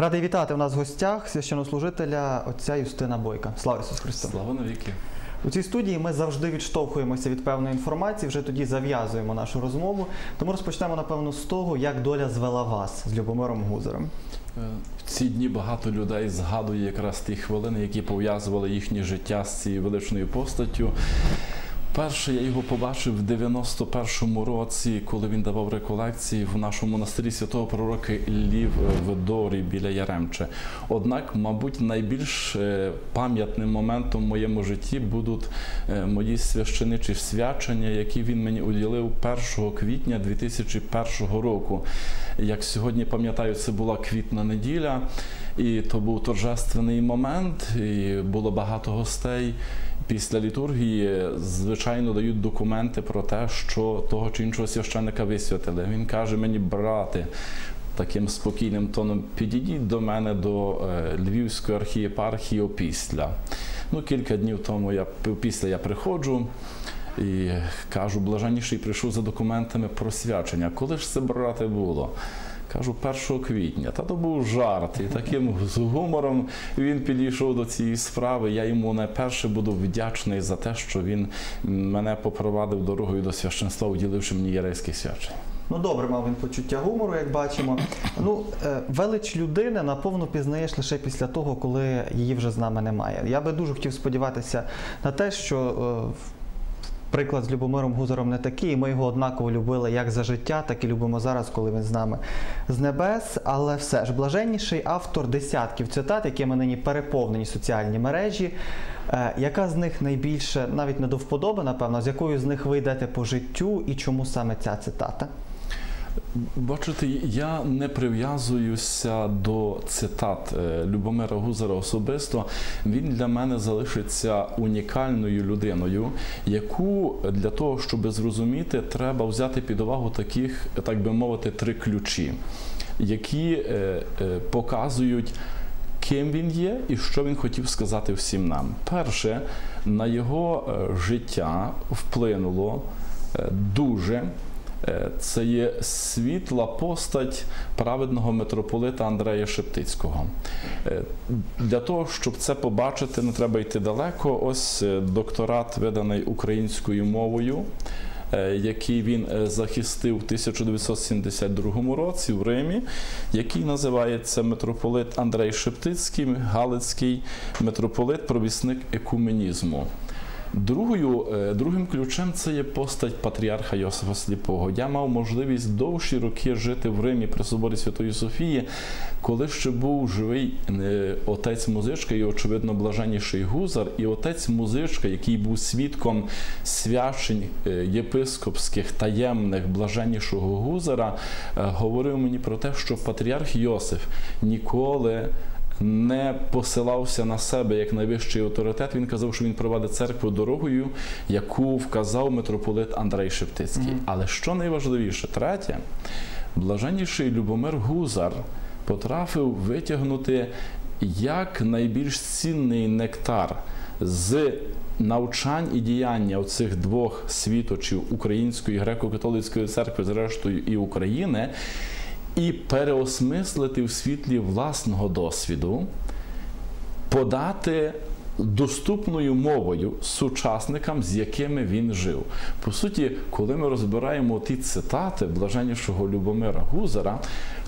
Радий вітати у нас в гостях священнослужителя отця Юстина Бойка. Слава Ісусу Христу! Слава навіки. У цій студії ми завжди відштовхуємося від певної інформації, вже тоді зав'язуємо нашу розмову. Тому розпочнемо, напевно, з того, як доля звела вас з Любомиром Гузером. Е, В ці дні багато людей згадує якраз ті хвилини, які пов'язували їхнє життя з цією величною постаттю. Перше я його побачив в 91-му році, коли він давав реколекції в нашому монастирі святого пророка Лів в Дорі біля Яремче. Однак, мабуть, найбільш е, пам'ятним моментом в моєму житті будуть е, мої священичі свячення, які він мені уділив 1 квітня 2001 року. Як сьогодні пам'ятаю, це була квітна неділя, і то був торжественний момент, і було багато гостей. Після літургії, звичайно, дають документи про те, що того чи іншого священника висвятили. Він каже мені, брати, таким спокійним тоном, підійдіть до мене до е, Львівської архієпархії опісля. Ну, кілька днів тому я після я приходжу. І кажу, блаженніший прийшов за документами про свячення. Коли ж це брати було? Кажу, 1 квітня. Та то був жарт. І таким з гумором він підійшов до цієї справи. Я йому найперше буду вдячний за те, що він мене попровадив дорогою до священства, уділивши мені єрейське свячення. Ну, добре, мав він почуття гумору, як бачимо. Ну, е, велич людини наповну пізнаєш лише після того, коли її вже з нами немає. Я би дуже хотів сподіватися на те, що е, приклад з Любомиром Гузером не такий. Ми його однаково любили як за життя, так і любимо зараз, коли він з нами з небес. Але все ж блаженніший автор десятків цитат, якими нині переповнені соціальні мережі. Е, Яка з них найбільше, навіть не до вподоби, напевно, з якою з них ви йдете по життю і чому саме ця цитата? Бачите, я не прив'язуюся до цитат е, Любомира Гузера особисто. Він для мене залишиться унікальною людиною, яку для того, щоб зрозуміти, треба взяти під увагу таких, так би мовити, три ключі, які е, е, показують. Ким він є і що він хотів сказати всім нам. Перше, на його життя вплинуло дуже це є світла постать праведного митрополита Андрея Шептицького. Для того, щоб це побачити, не треба йти далеко. Ось докторат, виданий українською мовою. Який він захистив у 1972 році в Римі, який називається митрополит Андрей Шептицький, Галицький митрополит, провісник екуменізму. Другою, Другим ключем це є постать патріарха Йосифа Сліпого. Я мав можливість довші роки жити в Римі при соборі Святої Софії, коли ще був живий отець музичка і, очевидно, блаженніший гузар, і отець музичка, який був свідком свячень єпископських таємних блаженнішого гузара, говорив мені про те, що патріарх Йосиф ніколи не посилався на себе як найвищий авторитет. Він казав, що він провадить церкву дорогою, яку вказав митрополит Андрей Шептицький. Mm -hmm. Але що найважливіше, третє, блаженніший Любомир Гузар потрафив витягнути як найбільш цінний нектар з навчань і діяння цих двох світочів Української греко-католицької церкви, зрештою і України і переосмислити в світлі власного досвіду, подати доступною мовою сучасникам, з якими він жив. По суті, коли ми розбираємо ті цитати блаженнішого Любомира Гузера,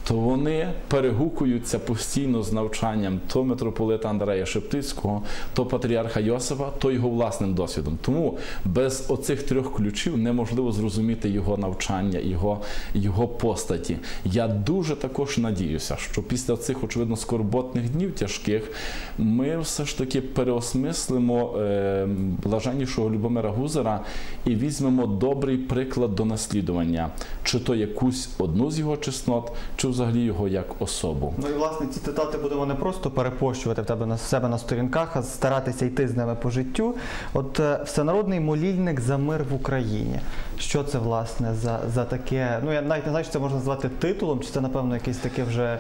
то вони перегукуються постійно з навчанням то митрополита Андрея Шептицького, то патріарха Йосифа, то його власним досвідом. Тому без оцих трьох ключів неможливо зрозуміти його навчання, його, його постаті. Я дуже також надіюся, що після цих, очевидно, скорботних днів тяжких ми все ж таки переосмислимо е, блаженнішого Любомира Гузера і візьмемо добрий приклад до наслідування, чи то якусь одну з його чеснот, чи взагалі його як особу. Ну і власне ці цитати будемо не просто перепощувати в тебе на себе на сторінках, а старатися йти з ними по життю. От е, всенародний молільник за мир в Україні. Що це власне за за таке? Ну я навіть не знаю, чи це можна назвати титулом, чи це напевно якесь таке вже.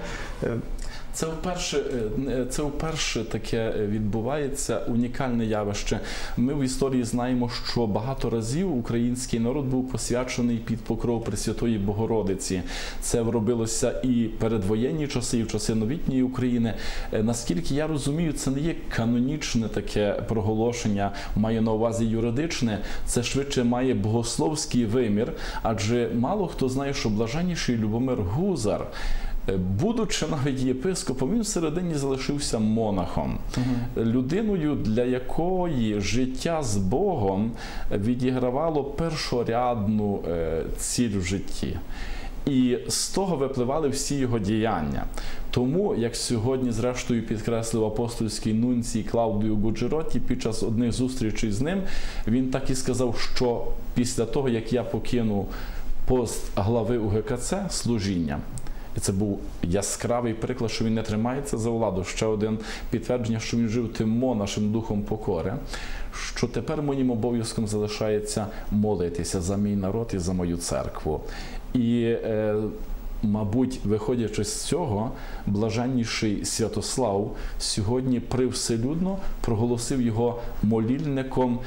Е, Це вперше, е, це вперше таке відбувається унікальне явище. Ми в історії знаємо, що багато разів український народ був посвячений під покров Пресвятої Богородиці. Це робилося і передвоєнні часи, і в часи новітньої України. Е, Наскільки я розумію, це не є канонічне таке проголошення, маю на увазі юридичне, це швидше має богословський вимір, адже мало хто знає, що блаженніший Любомир Гузар. Е, Будучи навіть єпископом, він всередині залишився монахом, людиною, для якої життя з Богом відігравало першорядну е, ціль в житті. І з того випливали всі його діяння. Тому, як сьогодні, зрештою, підкреслив апостольський нунцій Клаудію Гуджероті під час одних зустрічей з ним, він так і сказав, що після того, як я покинув пост глави УГКЦ служіння, і це був яскравий приклад, що він не тримається за владу. Ще один підтвердження, що він жив тим монашим духом покори. Що тепер моїм обов'язком залишається молитися за мій народ і за мою церкву. І, е, мабуть, виходячи з цього, блаженніший Святослав сьогодні привселюдно проголосив його молільником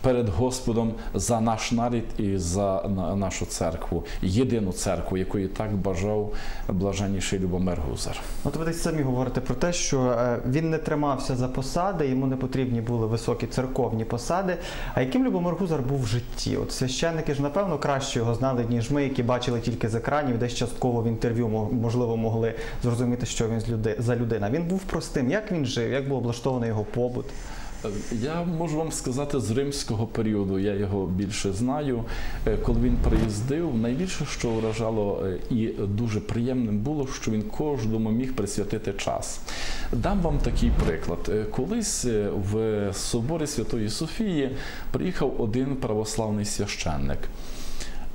перед Господом за наш нарід і за на- нашу церкву, єдину церкву, якої так бажав блаженніший Любомир Гузар. От ви десь самі говорите про те, що е, він не тримався за посади, йому не потрібні були високі церковні посади. А яким Любомир Гузар був в житті? От священники ж напевно краще його знали, ніж ми, які бачили тільки з екранів, десь частково в інтерв'ю мо- можливо могли зрозуміти, що він з люди за людина. Він був простим. Як він жив? Як був облаштований його побут? Я можу вам сказати з римського періоду, я його більше знаю. Е, Коли він приїздив, найбільше, що вражало е, і дуже приємним було, що він кожному міг присвятити час. Дам вам такий приклад. Е, Колись е, в соборі Святої Софії приїхав один православний священник.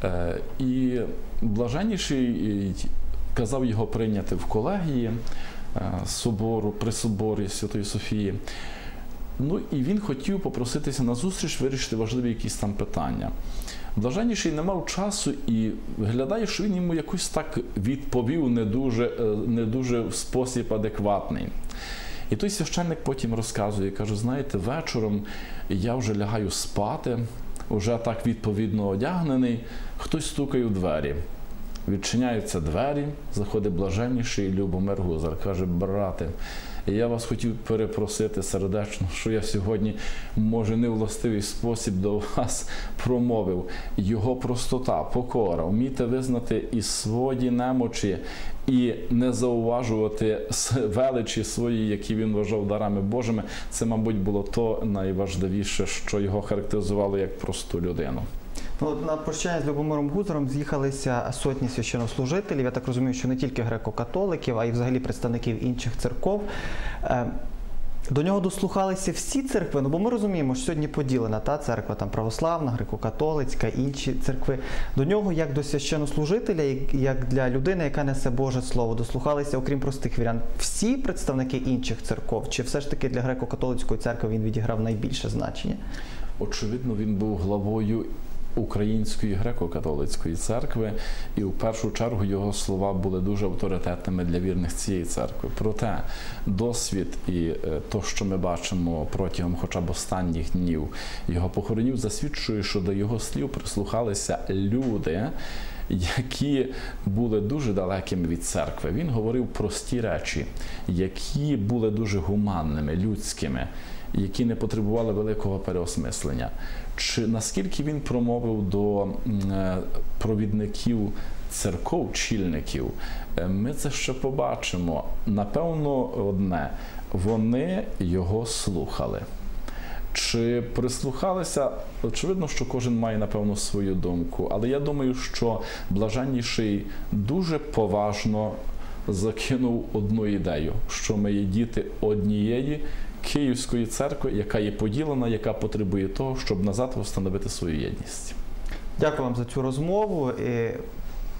Е, І блаженніший е, казав його прийняти в колегії е, собору при соборі Святої Софії. Ну і він хотів попроситися на зустріч вирішити важливі якісь там питання. Блаженніший не мав часу і виглядає, що він йому якось так відповів не дуже, е, не дуже в спосіб адекватний. І той священник потім розказує, каже: знаєте, вечором я вже лягаю спати, вже так відповідно одягнений, хтось стукає у двері. Відчиняються двері, заходить блаженніший Любомир Гузар. Каже, брате, я вас хотів перепросити сердечно, що я сьогодні, може, не властивий спосіб до вас промовив. Його простота, покора, вміти визнати і свої немочі, і не зауважувати величі свої, які він вважав дарами Божими. Це, мабуть, було то найважливіше, що його характеризувало як просту людину. Ну, на прощання з Любомиром Гузаром з'їхалися сотні священнослужителів. Я так розумію, що не тільки греко-католиків, а й взагалі представників інших церков. Е, До нього дослухалися всі церкви, ну бо ми розуміємо, що сьогодні поділена та церква там православна, греко-католицька, інші церкви. До нього, як до священнослужителя, як для людини, яка несе Боже Слово, дослухалися, окрім простих вірян, всі представники інших церков, чи все ж таки для греко-католицької церкви він відіграв найбільше значення? Очевидно, він був главою Української греко-католицької церкви, і в першу чергу його слова були дуже авторитетними для вірних цієї церкви. Проте досвід і е, то, що ми бачимо протягом хоча б останніх днів його похоронів, засвідчує, що до його слів прислухалися люди. Які були дуже далекими від церкви. Він говорив прості речі, які були дуже гуманними, людськими, які не потребували великого переосмислення. Чи наскільки він промовив до е, провідників церков, чільників, е, ми це ще побачимо. Напевно, одне, вони його слухали. Чи прислухалися? Очевидно, що кожен має напевно свою думку, але я думаю, що блаженніший дуже поважно закинув одну ідею, що ми є діти однієї Київської церкви, яка є поділена, яка потребує того, щоб назад встановити свою єдність. Дякую вам за цю розмову. І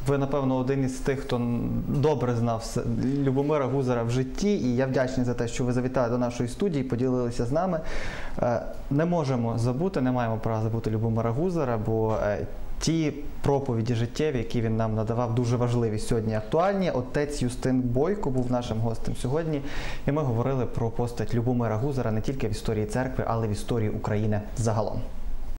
ви, напевно, один із тих, хто добре знав Любомира Гузара в житті, і я вдячний за те, що ви завітали до нашої студії, поділилися з нами. Е, Не можемо забути, не маємо права забути Любомира Гузара, бо е, ті проповіді життєві, які він нам надавав, дуже важливі сьогодні актуальні. Отець Юстин Бойко був нашим гостем сьогодні, і ми говорили про постать Любомира Гузара не тільки в історії церкви, але й в історії України загалом.